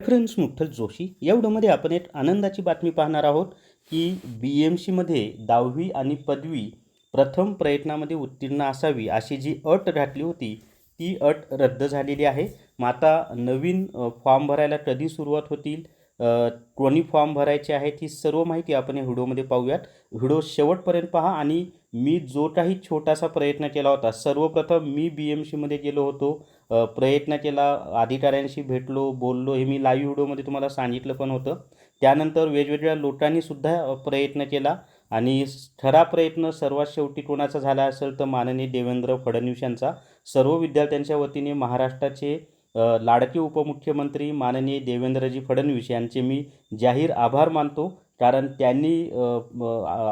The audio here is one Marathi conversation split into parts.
फ्रेंड्स मुठ्ठल जोशी. या व्हिडिओमध्ये आपण एक आनंदाची बातमी पाहणार आहोत की बी एम सीमध्ये दहावी आणि पदवी प्रथम प्रयत्नामध्ये उत्तीर्ण असावी अशी जी अट घातली होती ती अट रद्द झालेली आहे. मग आता नवीन फॉर्म भरायला कधी सुरुवात होतील? कोणी फॉर्म भरायचे आहेत ही सर्व माहिती आपण या व्हिडिओमध्ये पाहूयात. व्हिडिओ शेवटपर्यंत पहा आणि मी जो काही छोटासा प्रयत्न केला होता सर्वप्रथम मी बी एम सीमध्ये गेलो होतो. प्रयत्न केला अधिकाऱ्यांशी भेटलो बोललो. हे मी लाईव्ह व्हिडिओमध्ये तुम्हाला सांगितलं पण होतं. त्यानंतर वेगवेगळ्या लोकांनीसुद्धा प्रयत्न केला आणि खरा प्रयत्न सर्वात शेवटी कोणाचा झाला असेल तर माननीय देवेंद्र फडणवीस यांचा. सर्व विद्यार्थ्यांच्या वतीने महाराष्ट्राचे लाडके उपमुख्यमंत्री माननीय देवेंद्रजी फडणवीस यांचे मी जाहीर आभार मानतो. कारण त्यांनी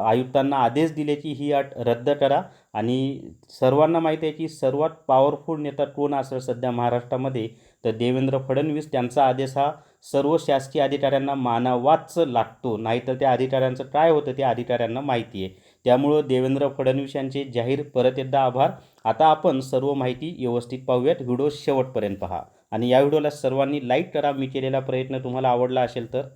आयुक्तांना आदेश दिले की ही अट रद्द करा. आणि सर्वांना माहिती आहे की सर्वात पॉवरफुल नेता कोण असेल सध्या महाराष्ट्रामध्ये? तर देवेंद्र फडणवीस. त्यांचा आदेश हा सर्व शासकीय अधिकाऱ्यांना मानावाच लागतो. नाहीतर त्या अधिकाऱ्यांचं काय होतं त्या अधिकाऱ्यांना माहिती आहे. त्यामुळं देवेंद्र फडणवीस यांचे जाहीर परत एकदा आभार. आता आपण सर्व माहिती व्यवस्थित पाहूयात. व्हिडिओ शेवटपर्यंत पहा. आणि या व्हिडिओला सर्वांनी लाईक करा. मी केलेला प्रयत्न तुम्हाला आवडला असेल तर.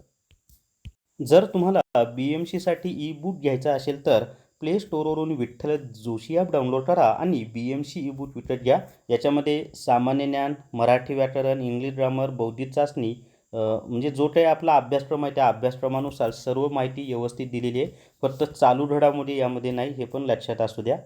जर तुम्हाला बी एम सीसाठी ई बुक घ्यायचा असेल तर प्ले स्टोअरवरून विठ्ठल जोशी ॲप डाउनलोड करा आणि B M C E book विकत घ्या. याच्यामध्ये सामान्य ज्ञान मराठी व्याकरण इंग्लिश ग्रामर बौद्धिक चाचणी म्हणजे जो काही आपला अभ्यासक्रम आहे त्या अभ्यासक्रमानुसार सर्व माहिती व्यवस्थित दिलेली आहे. फक्त चालू घडामोडी यामध्ये नाही हे पण लक्षात असू द्या.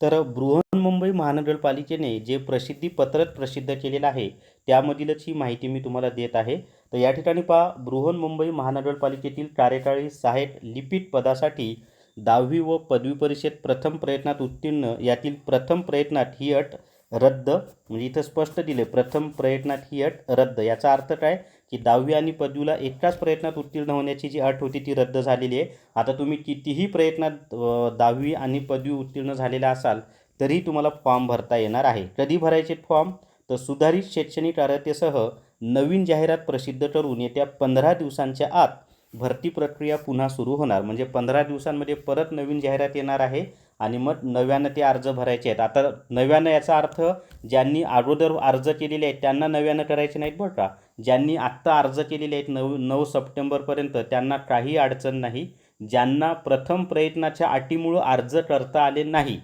तर बृहन्मुंबई महानगरपालिकेने जे प्रसिद्धीपत्रक प्रसिद्ध केलेलं आहे त्यामधीलच ही माहिती मी तुम्हाला देत आहे. तर या ठिकाणी पहा बृहन्मुंबई महानगरपालिकेतील कार्यकारी सहाय्यक लिपिक पदासाठी दहावी व पदवी परीक्षेत प्रथम प्रयत्नात उत्तीर्ण यातील प्रथम प्रयत्नात ही अट रद्द म्हणजे इथं स्पष्ट दिले प्रथम प्रयत्नात ही अट रद्द. याचा अर्थ काय? की दहावी आणि पदवीला एकाच प्रयत्नात उत्तीर्ण होण्याची जी अट होती ती रद्द झालेली आहे. आता तुम्ही कितीही प्रयत्नात दहावी आणि पदवी उत्तीर्ण झालेला असाल तरी तुम्हाला फॉर्म भरता येणार आहे. कधी भरायचे फॉर्म? तर सुधारित शैक्षणिक अर्हतेसह नवीन जाहिरात प्रसिद्ध करून येत्या पंधरा दिवसांच्या आत भरती प्रक्रिया पुन्हा सुरू होणार. म्हणजे पंधरा दिवसांमध्ये परत नवीन जाहिरात येणार आहे आणि मग नव्यानं ते अर्ज भरायचे आहेत. आता नव्यानं याचा अर्थ ज्यांनी अगोदर अर्ज केलेले आहेत त्यांना नव्यानं करायचे नाहीत बरं का? ज्यांनी आत्ता अर्ज केलेले आहेत नऊ नऊ सप्टेंबरपर्यंत त्यांना काही अडचण नाही. ज्यांना प्रथम प्रयत्नाच्या अटीमुळं अर्ज करता आले नाही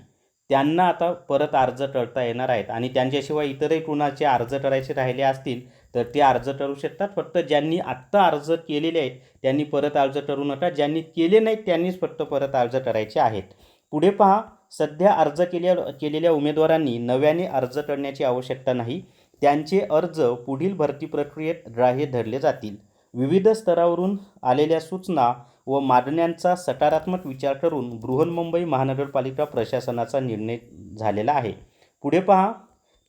त्यांना आता परत अर्ज करता येणार आहेत. आणि त्यांच्याशिवाय इतरही कुणाचे अर्ज करायचे राहिले असतील तर ते अर्ज करू शकतात. फक्त ज्यांनी आत्ता अर्ज केलेले आहेत त्यांनी परत अर्ज करू नका. ज्यांनी केले नाहीत त्यांनीच फक्त परत अर्ज करायचे आहेत. पुढे पहा सध्या अर्ज केल्या केलेल्या उमेदवारांनी नव्याने अर्ज करण्याची आवश्यकता नाही. त्यांचे अर्ज पुढील भरती प्रक्रियेत ग्राह्य धरले जातील. विविध स्तरावरून आलेल्या सूचना व मागण्यांचा सकारात्मक विचार करून बृहन्मुंबई महानगरपालिका प्रशासनाचा निर्णय झालेला आहे. पुढे पहा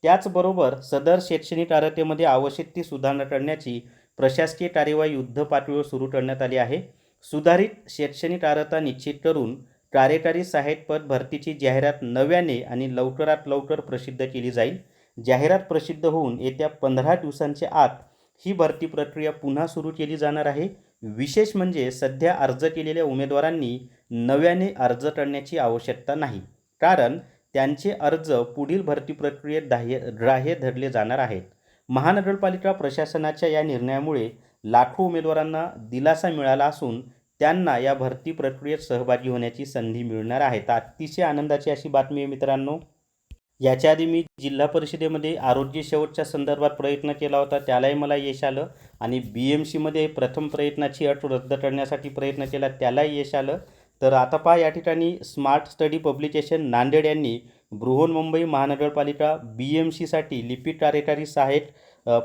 त्याचबरोबर सदर शैक्षणिक अर्हतेमध्ये आवश्यक ती सुधारणा करण्याची प्रशासकीय कार्यवाही युद्ध पातळीवर सुरू करण्यात आली आहे. सुधारित शैक्षणिक अर्हता निश्चित करून कार्यकारी सहाय्यक पद भरतीची जाहिरात नव्याने आणि लवकरात लवकर प्रसिद्ध केली जाईल. जाहिरात प्रसिद्ध होऊन येत्या पंधरा दिवसांच्या आत ही भरती प्रक्रिया पुन्हा सुरू केली जाणार आहे. विशेष म्हणजे सध्या अर्ज केलेल्या उमेदवारांनी नव्याने अर्ज करण्याची आवश्यकता नाही. कारण त्यांचे अर्ज पुढील भरती प्रक्रियेत दाह्य ग्राह्य धरले जाणार आहेत. महानगरपालिका प्रशासनाच्या या निर्णयामुळे लाखो उमेदवारांना दिलासा मिळाला असून त्यांना या भरती प्रक्रियेत सहभागी होण्याची संधी मिळणार आहे. तर अतिशय आनंदाची अशी बातमी आहे मित्रांनो. याच्या आधी मी जिल्हा परिषदेमध्ये आरोग्य शेवटच्या संदर्भात प्रयत्न केला होता त्यालाही मला यश आलं आणि बी एम सीमध्ये प्रथम प्रयत्नाची अट रद्द करण्यासाठी प्रयत्न केला त्यालाही यश आलं. तर आता पहा या ठिकाणी स्मार्ट स्टडी पब्लिकेशन नांदेड यांनी बृहन्मुंबई महानगरपालिका बी एम सीसाठी लिपिक कार्यकारी सहाय्यक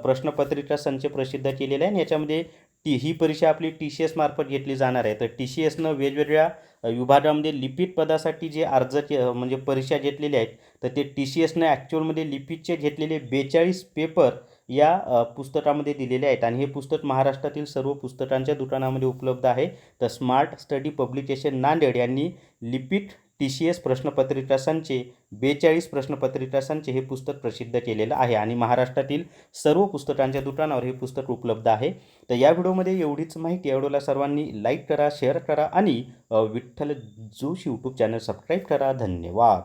प्रश्नपत्रिका संच प्रसिद्ध केलेला आहे. आणि याच्यामध्ये टी ही परीक्षा आपली टी सी एसमार्फत घेतली जाणार आहे. तर टी सी एसनं वेगवेगळ्या विभागामध्ये लिपिक पदासाठी जे अर्ज के म्हणजे परीक्षा घेतलेल्या आहेत तर ते टी सी एसनं ॲक्च्युअलमध्ये लिपिकचे घेतलेले बेचाळीस पेपर या पुस्तकामध्ये दिलेले आहेत. आणि हे पुस्तक महाराष्ट्रातील सर्व पुस्तकांच्या दुकानामध्ये उपलब्ध आहे. तर स्मार्ट स्टडी पब्लिकेशन नांदेड यांनी लिपिक टी सी एस प्रश्नपत्रिका संचे बेचाळीस प्रश्नपत्रिका संचे हे पुस्तक प्रसिद्ध केलेलं आहे. आणि महाराष्ट्रातील सर्व पुस्तकांच्या दुकानावर हे पुस्तक उपलब्ध आहे. तर या व्हिडिओमध्ये एवढीच माहिती. या व्हिडिओला सर्वांनी लाईक करा शेअर करा आणि Vitthal Joshi YouTube channel subscribe करा. धन्यवाद.